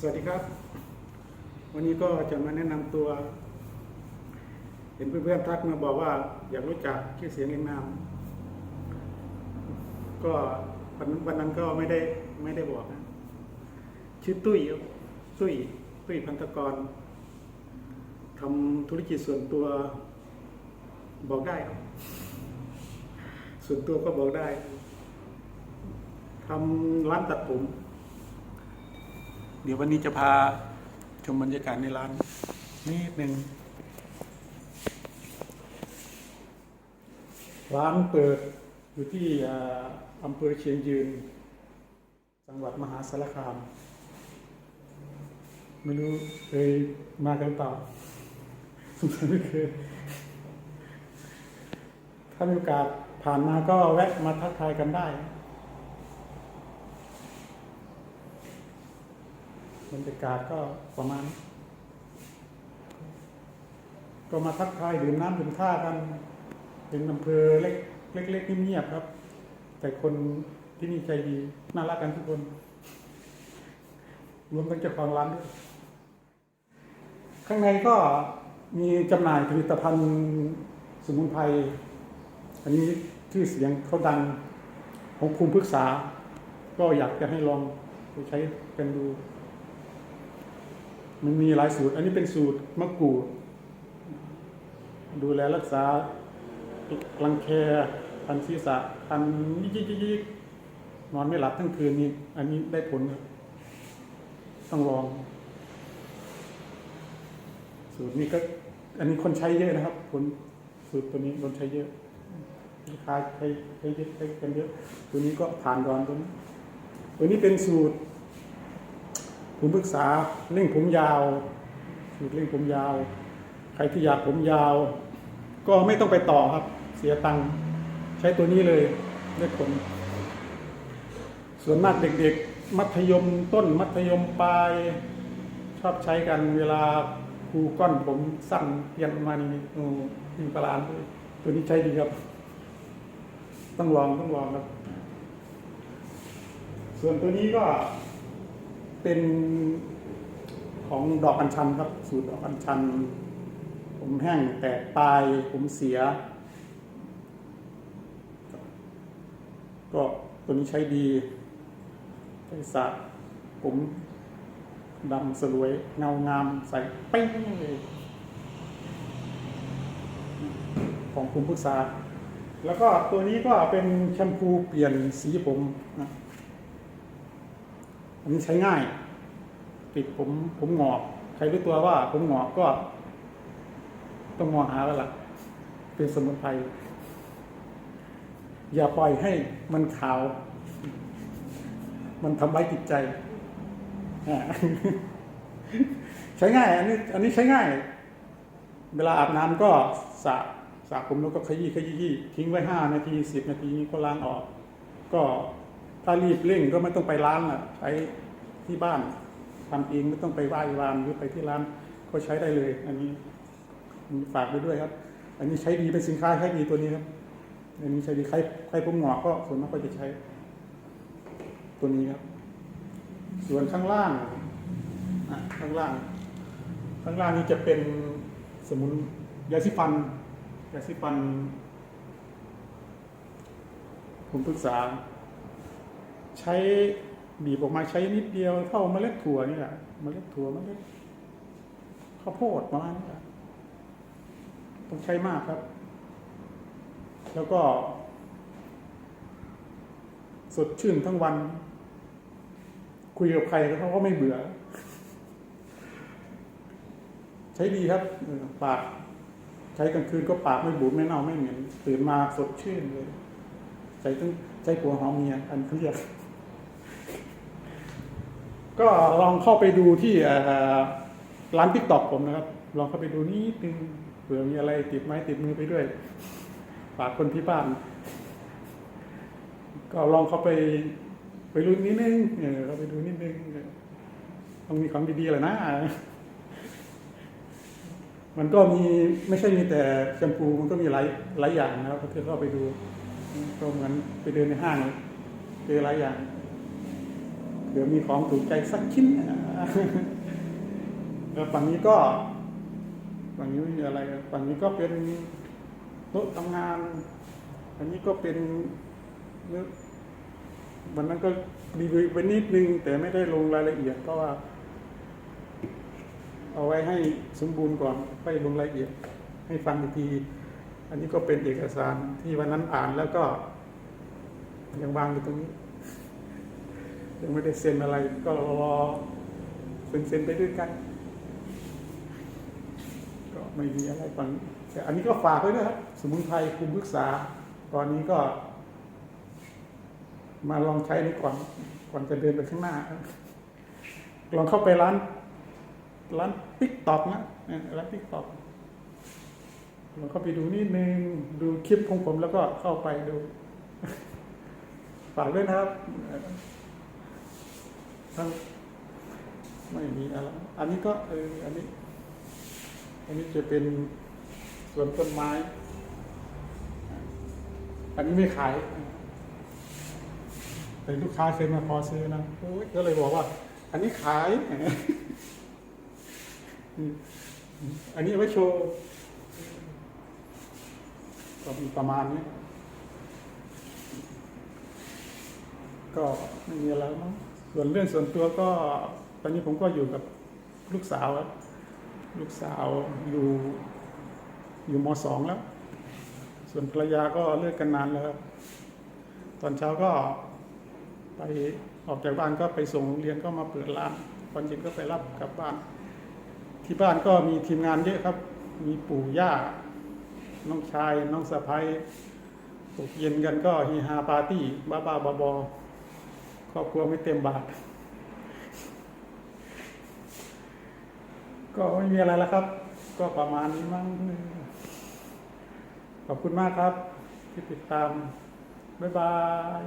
สวัสดีครับ วันนี้ก็จะมาแนะนำตัว เห็นเพื่อนๆทักมาบอกว่า อยากรู้จักชื่อเสียงเรียงนาม ก็วันนั้นวันนั้นก็ไม่ได้ไม่ได้บอกนะชื่อตุ้ยตุ้ยตุ้ยพันธกรทำธุรกิจส่วนตัวบอกได้ครับ ส่วนตัวก็บอกได้ทำร้านตัดผม เดี๋ยววันนี้จะพาชมบรรยากาศในร้านนิดหนึ่งร้านเปิดอยู่ที่อำเภอเชียงยืน จังหวัดมหาสารคาม ไม่รู้เคยมากันเปล่าสงสัยไม่เคยถ้ามีโอกาสผ่านมาก็แวะมาทักทายกันได้ บรรยากาศก็ประมาณ ก็มาทักทายดื่มน้ำดื่มท่ากันเป็นอำเภอเล็กเล็กๆเงียบๆครับ แต่คนที่นี่ใจดีน่ารักกันทุกคน รวมทั้งเจ้าของร้านด้วยข้างในก็มีจำหน่ายผลิตภัณฑ์สมุนไพรอันนี้ชื่อเสียงเขาดังของภูมิพฤกษา ก็อยากจะให้ลองไปใช้กันดู มันมีหลายสูตร อันนี้เป็นสูตรมะกรูด ดูแลรักษารังแคพันศีรษะพันยิกยิกยิกยิกนอนไม่หลับทั้งคืนนี้อันนี้ได้ผลครับต้องลอง สูตรนี้ก็ อันนี้คนใช้เยอะนะครับ ผลสูตรตัวนี้คนใช้เยอะลูกค้าใช้ใช้เยอะใช้กันเยอะตัวนี้ก็ผ่านก่อนตัวนี้ตัวนี้เป็นสูตร ผมปรึกษาเร่งผมยาวสูตรเร่งผมยาว ใครที่อยากผมยาว ก็ไม่ต้องไปต่อครับ เสียตังค์ใช้ตัวนี้เลยได้ผลส่วนมากเด็กๆ มัธยมต้นมัธยมปลาย ชอบใช้กันเวลาครูก้อนผมสั้นเพียนประมาณนี้โอ้มีประหลาดด้วยตัวนี้ใช้ดีครับ ต้องลองต้องลองครับ ส่วนตัวนี้ก็ เป็นของดอกอัญชันครับ สูตรดอกอัญชัน ผมแห้งแตกปลายผมเสีย ก็ตัวนี้ใช้ดีใช้สระผมดำสลวยเงางามใส่ปิ้งเลยของคุณพุทธาแล้วก็ตัวนี้ก็เป็นแชมพูเปลี่ยนสีผมนะ อันนี้ใช้ง่าย ติดผมผมหงอกใครรู้ตัวว่า ผมหงอกก็ ต้องมองหาแล้วล่ะ เป็นสมุนไพรอย่าปล่อยให้มันขาว มันทำร้ายจิตใจ ใช้ง่าย อันนี้ อันนี้ใช้ง่าย เวลาอาบน้ำก็สระสระผมแล้วก็ขยี้ขยี้ทิ้งไว้ห้านาทีสิบนาทีก็ล้างออก ก็ ถ้ารีบเร่งก็ไม่ต้องไปร้านอะใช้ที่บ้านทำเองไม่ต้องไปไหว้วานหรือไปที่ร้านก็ใช้ได้เลย อันนี้มีฝากไปด้วยครับ อันนี้ใช้ดีเป็นสินค้าใช้ดีตัวนี้ครับ อันนี้ใช้ดีใครใครผมหงอกก็ส่วนมากก็จะใช้ ตัวนี้ครับ ส่วนข้างล่างข้างล่าง ข้างล่างนี้จะเป็นสมุนยาสีฟันยาสีฟัน ผมปรึกษา ใช้บีบออกมาใช้นิดเดียวเท่าเมล็ดถั่วนี่แหละเมล็ดถั่วเมล็ดข้าวโพดประมาณนี้ต้องใช้มากครับ แล้วก็ สดชื่นทั้งวัน คุยกับใครเขาก็ไม่เบื่อ ใช้ดีครับปาก ใช้กลางคืนก็ปากไม่บูดไม่เน่าไม่เหม็นตื่นมาสดชื่นเลยใช้ต้องใช้ผัวหอมเมียอันเขาเรียก ก็ลองเข้าไปดูที่ร้านทิกตอกผมนะครับ ลองเข้าไปดูนิดนึงเผื่อมีอะไรติดไม้ติดมือไปด้วยฝากคนที่บ้าน ก็ลองเข้าไปไปดูนิดนึงเออเข้าไปดูนิดนึงต้องมีของดีๆแหละนะ มันก็มีไม่ใช่มีแต่แชมพูมันก็มีหลายหลายอย่างนะครับถ้าเข้าไปดูก็เหมือนไปเดินในห้างเจอหลายอย่าง เผื่อมีของถูกใจสักชิ้นแล้วฝั่งนี้ก็ฝั่งนี้ไม่มีอะไรฝั่งนี้ก็เป็นโต๊ะทำงาน อันนี้ก็เป็นเนื้อวันนั้นก็รีวิวไปนิดนึง แต่ไม่ได้ลงรายละเอียดเพราะว่า เอาไว้ให้สมบูรณ์ก่อนค่ลงรายละเอียด ให้ฟังอีกที อันนี้ก็เป็นเอกสารที่วันนั้นอ่านแล้วก็ยังวางอยู่ตรงนี้ ยังไม่ได้เซ็นอะไรก็รอเซ็นเซ็นไปด้วยกัน ก็ไม่มีอะไรฟังแต่อันนี้ก็ฝากไว้ด้วยครับ สมุนไพรคุมปรึกษา ตอนนี้ก็ มาลองใช้นี้ก่อน ก่อนจะเดินไปข้างหน้า ลองเข้าไปร้าน ร้านติ๊กต็อกนะร้านติ๊กต็อกลองเข้าไปดูนิดนึง ดูคลิปของผมแล้วก็เข้าไปดู ฝากด้วยนะครับ เอ่อทั้งไม่มีอะไรอันนี้ก็เอออันนี้ อันนี้จะเป็นสวนต้นไม้ อันนี้ไม่ขายแต่ลูกค้าเคยมาขอซื้อนะโอ้ยก็เลยบอกว่า อันนี้ขาย อันนี้ไว้โชว์ก็มีประมาณนี้ ก็ไม่มีอะไรมั้ง ส่วนเรื่องส่วนตัวก็ตอนนี้ผมก็อยู่กับลูกสาวครับลูกสาวอยู่อยู่มสองแล้ว ส่วนภรรยาก็เลิกกันนานแล้วครับตอนเช้าก็ไปออกจากบ้านก็ไปส่งโรงเรียนก็มาเปิดร้านตอนเย็นก็ไปรับกลับบ้าน ที่บ้านก็มีทีมงานเยอะครับ มีปู่ย่า น้องชาย น้องสะพ้ายตกเย็นกันก็ฮีฮาปาร์ตี้บ้าบ้าบอบอ รอบครัวไม่เต็มบาท ก็ไม่มีอะไรแล้วครับ ก็ประมาณนี้มั้งขอบคุณมากครับ ที่ติดตาม บ๊ายบาย